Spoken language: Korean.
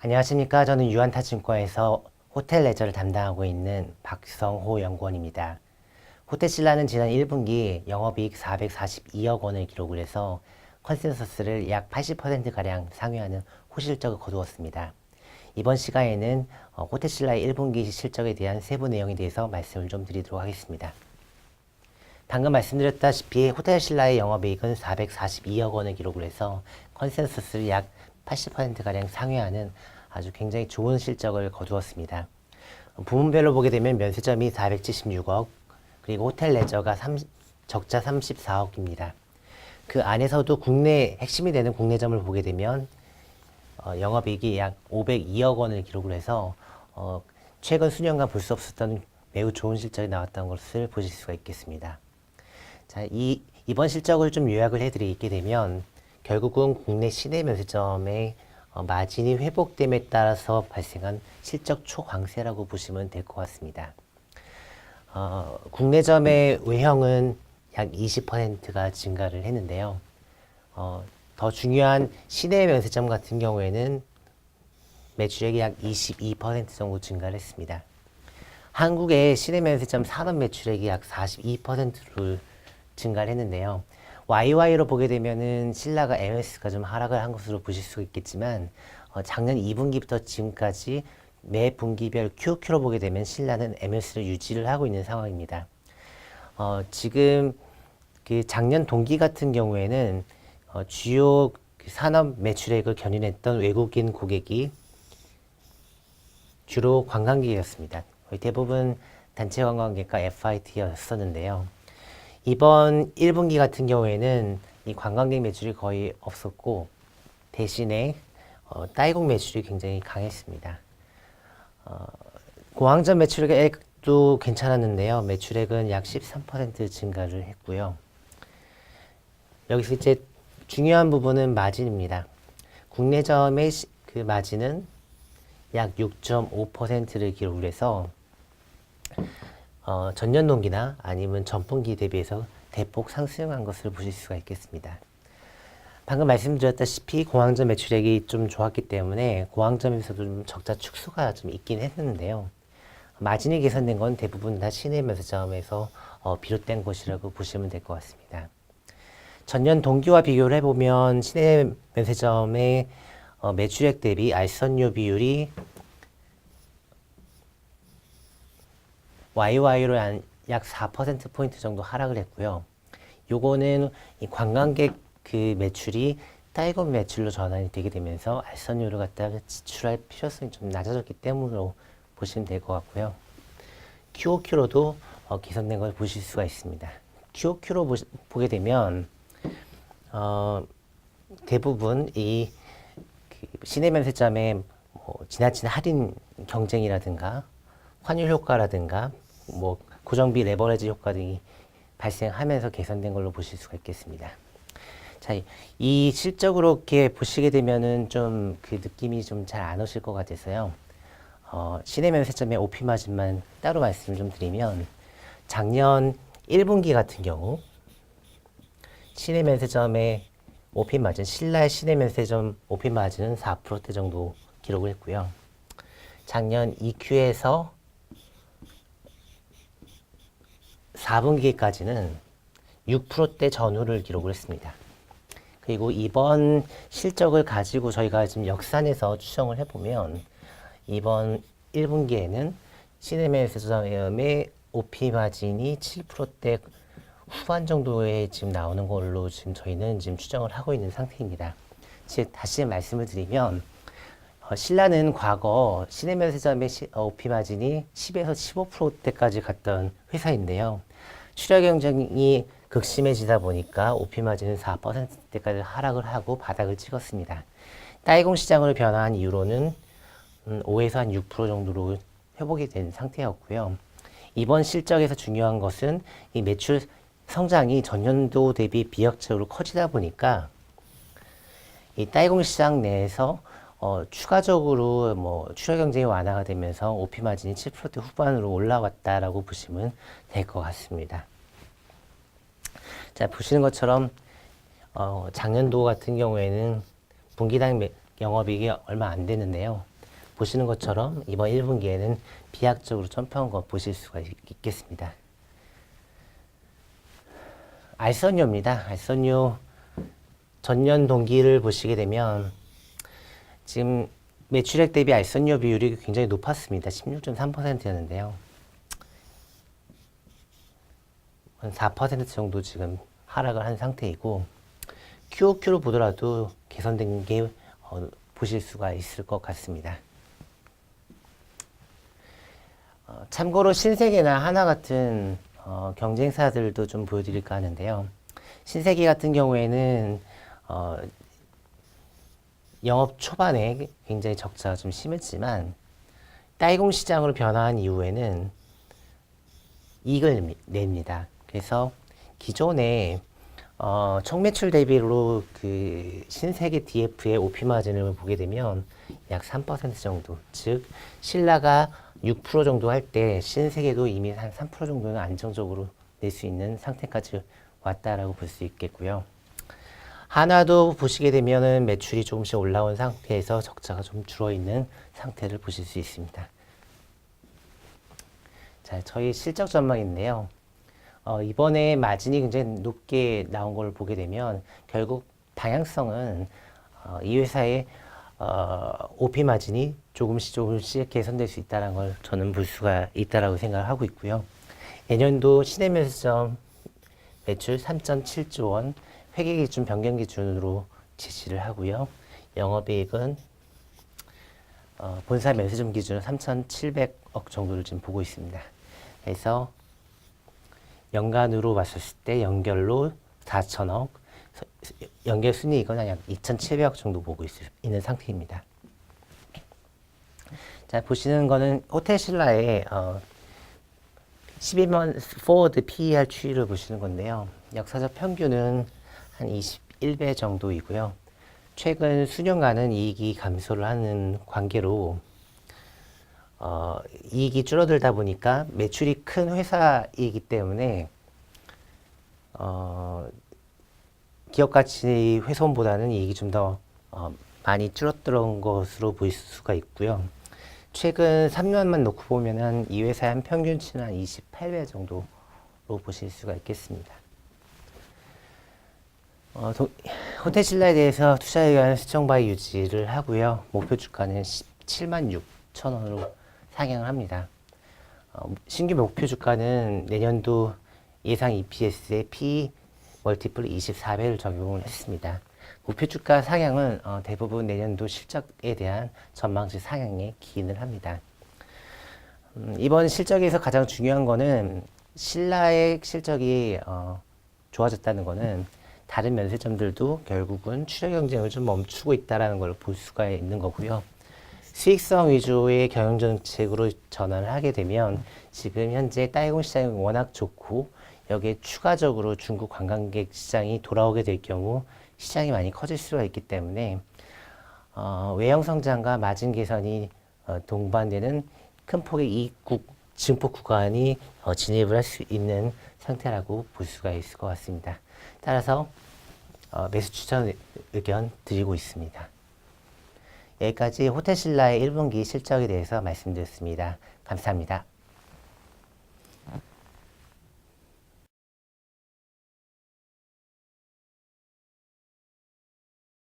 안녕하십니까. 저는 유한타증과에서 호텔 레저를 담당하고 있는 박성호 연구원입니다. 호텔신라는 지난 1분기 영업이익 442억 원을 기록을 해서 컨센서스를 약 80%가량 상회하는 호실적을 거두었습니다. 이번 시간에는 어, 호텔신라의 1분기 실적에 대한 세부 내용에 대해서 말씀을 좀 드리도록 하겠습니다. 방금 말씀드렸다시피 호텔신라의 영업이익은 442억 원을 기록을 해서 컨센서스를 약 80%가량 상회하는 아주 굉장히 좋은 실적을 거두었습니다. 부문별로 보게 되면 면세점이 476억, 그리고 호텔 레저가 30, 적자 34억입니다. 그 안에서도 국내 핵심이 되는 국내점을 보게 되면 어, 영업이익이 약 502억 원을 기록을 해서 어, 최근 수년간 볼 수 없었던 매우 좋은 실적이 나왔던 것을 보실 수가 있겠습니다. 자, 이 이번 실적을 좀 요약을 해드리게 되면 결국은 국내 시내 면세점의 어, 마진이 회복됨에 따라서 발생한 실적 초강세라고 보시면 될 것 같습니다. 어, 국내점의 외형은 약 20%가 증가를 했는데요. 어, 더 중요한 시내 면세점 같은 경우에는 매출액이 약 22% 정도 증가를 했습니다. 한국의 시내 면세점 산업 매출액이 약 42%를 증가를 했는데요. YY로 보게 되면은 신라가 MS가 좀 하락을 한 것으로 보실 수 있겠지만 어, 작년 2분기부터 지금까지 매 분기별 QQ로 보게 되면 신라는 MS를 유지를 하고 있는 상황입니다. 어, 지금 그 작년 동기 같은 경우에는 어, 주요 그 산업 매출액을 견인했던 외국인 고객이 주로 관광객이었습니다. 대부분 단체 관광객과 FIT였었는데요. 이번 1분기 같은 경우에는 이 관광객 매출이 거의 없었고 대신에 어, 따이공 매출이 굉장히 강했습니다. 어, 공항점 매출액도 괜찮았는데요. 매출액은 약 13% 증가를 했고요. 여기서 이제 중요한 부분은 마진입니다. 국내점의 시- 그 마진은 약 6.5%를 기록을 해서 어, 전년 동기나 아니면 전분기 대비해서 대폭 상승한 것을 보실 수가 있겠습니다. 방금 말씀드렸다시피 공항점 매출액이 좀 좋았기 때문에 공항점에서도 좀 적자 축소가 좀 있긴 했는데요. 마진이 개선된 건 대부분 다 시내 면세점에서 어, 비롯된 것이라고 보시면 될 것 같습니다. 전년 동기와 비교를 해보면 시내 면세점의 어, 매출액 대비 알선료 비율이 YY로 약 4%포인트 정도 하락을 했고요. 요거는 이 관광객 그 매출이 따이건 매출로 전환이 되게 되면서 알선료를 갖다가 지출할 필요성이 좀 낮아졌기 때문으로 보시면 될 것 같고요. QOQ로도 어, 개선된 걸 보실 수가 있습니다. QOQ로 보시, 보게 되면 어, 대부분 이 그 시내 면세점의 뭐 지나친 할인 경쟁이라든가 환율 효과라든가 뭐 고정비 레버리지 효과 등이 발생하면서 개선된 걸로 보실 수가 있겠습니다. 자, 이- 이 실적으로 이렇게 보시게 되면은 좀 그 느낌이 좀 잘 안 오실 것 같아서요. 어, 시내 면 세점의 OP 마진만 따로 말씀을 좀 드리면 작년 1분기 같은 경우 시내 면세점의 OP 마진, 신라의 시내 면세점 OP 마진은 4%대 정도 기록을 했고요. 작년 2Q에서 4분기까지는 6%대 전후를 기록을 했습니다. 그리고 이번 실적을 가지고 저희가 지금 역산해서 추정을 해보면 이번 1분기에는 시네메스점의 OP 마진이 7%대 후반 정도에 지금 나오는 걸로 지금 저희는 지금 추정을 하고 있는 상태입니다. 즉 다시 말씀을 드리면 어, 신라는 과거 시내면세점의 시, 어, OP 마진이 10에서 15%대까지 갔던 회사인데요. 출하 경쟁이 극심해지다 보니까 OP 마진은 4%대까지 하락을 하고 바닥을 찍었습니다. 따이공 시장으로 변화한 이후로는 음, 5에서 한 6% 정도로 회복이 된 상태였고요. 이번 실적에서 중요한 것은 이 매출 성장이 전년도 대비 비약적으로 커지다 보니까 이 따이공 시장 내에서 어, 추가적으로 뭐 출하 경쟁이 완화가 되면서 OP 마진이 7% 후반으로 올라왔다라고 보시면 될 것 같습니다. 자 보시는 것처럼 어, 작년도 같은 경우에는 분기당 매, 영업이익이 얼마 안 되는데요. 보시는 것처럼 이번 1분기에는 비약적으로 점프한 거 보실 수가 있- 있겠습니다. 알선료입니다. 알선료 전년 동기를 보시게 되면 지금 매출액 대비 알선료 비율이 굉장히 높았습니다. 16.3%였는데요. 한 4% 정도 지금 하락을 한 상태이고 QOQ로 보더라도 개선된 게 어, 보실 수가 있을 것 같습니다. 어, 참고로 신세계나 하나 같은 어, 경쟁사들도 좀 보여드릴까 하는데요. 신세계 같은 경우에는 어, 영업 초반에 굉장히 적자가 좀 심했지만 따이공 시장으로 변화한 이후에는 이익을 냅니- 냅니다. 그래서 기존에 어, 총 매출 대비로 그 신세계 DF의 OP 마진을 보게 되면 약 3% 정도, 즉 신라가 6% 정도 할 때 신세계도 이미 한 3% 정도는 안정적으로 낼 수 있는 상태까지 왔다라고 볼 수 있겠고요. 하나도 보시게 되면은 매출이 조금씩 올라온 상태에서 적자가 좀 줄어 있는 상태를 보실 수 있습니다. 자, 저희 실적 전망인데요. 어, 이번에 마진이 굉장히 높게 나온 걸 보게 되면 결국 방향성은 어, 이 회사의 어, OP 마진이 조금씩 조금씩 개선될 수 있다는 걸 저는 볼 수가 있다라고 생각을 하고 있고요. 내년도 시내 면세점 매출 3.7조 원, 회계 기준 변경 기준으로 제시를 하고요. 영업이익은 어, 본사 매수점 기준으로 3,700억 정도를 지금 보고 있습니다. 그래서 연간으로 봤었을 때 연결로 4천억, 연결 순이익은 약 2,700억 정도 보고 있, 있는 상태입니다. 자 보시는 거는 호텔 신라의 어, 12만 포워드 PER 추이를 보시는 건데요. 역사적 평균은 한 21배 정도이고요. 최근 수년간은 이익이 감소를 하는 관계로 어, 이익이 줄어들다 보니까 매출이 큰 회사이기 때문에 어, 기업 가치 훼손보다는 이익이 좀더 어, 많이 줄어들은 것으로 보일 수가 있고요. 최근 3년만 놓고 보면은 이 회사의 한 평균치는 한 28배 정도로 보실 수가 있겠습니다. 어, 도, 호텔 신라에 대해서 투자 의견 수정 바이 유지를 하고요. 목표 주가는 17만 6천 원으로 상향을 합니다. 어, 신규 목표 주가는 내년도 예상 EPS의 P 멀티플 24배를 적용을 했습니다. 목표 주가 상향은 어, 대부분 내년도 실적에 대한 전망치 상향에 기인을 합니다. 음, 이번 실적에서 가장 중요한 거는 신라의 실적이 어, 좋아졌다는 거는 다른 면세점들도 결국은 출혈 경쟁을 좀 멈추고 있다라는 걸 볼 수가 있는 거고요. 수익성 위주의 경영 정책으로 전환을 하게 되면 지금 현재 따이공 시장이 워낙 좋고 여기에 추가적으로 중국 관광객 시장이 돌아오게 될 경우 시장이 많이 커질 수가 있기 때문에 어, 외형 성장과 마진 개선이 어, 동반되는 큰 폭의 이익국 증폭 구간이 어, 진입을 할 수 있는 상태라고 볼 수가 있을 것 같습니다. 따라서 어, 매수 추천 의견 드리고 있습니다. 여기까지 호텔신라의 1분기 실적에 대해서 말씀드렸습니다. 감사합니다.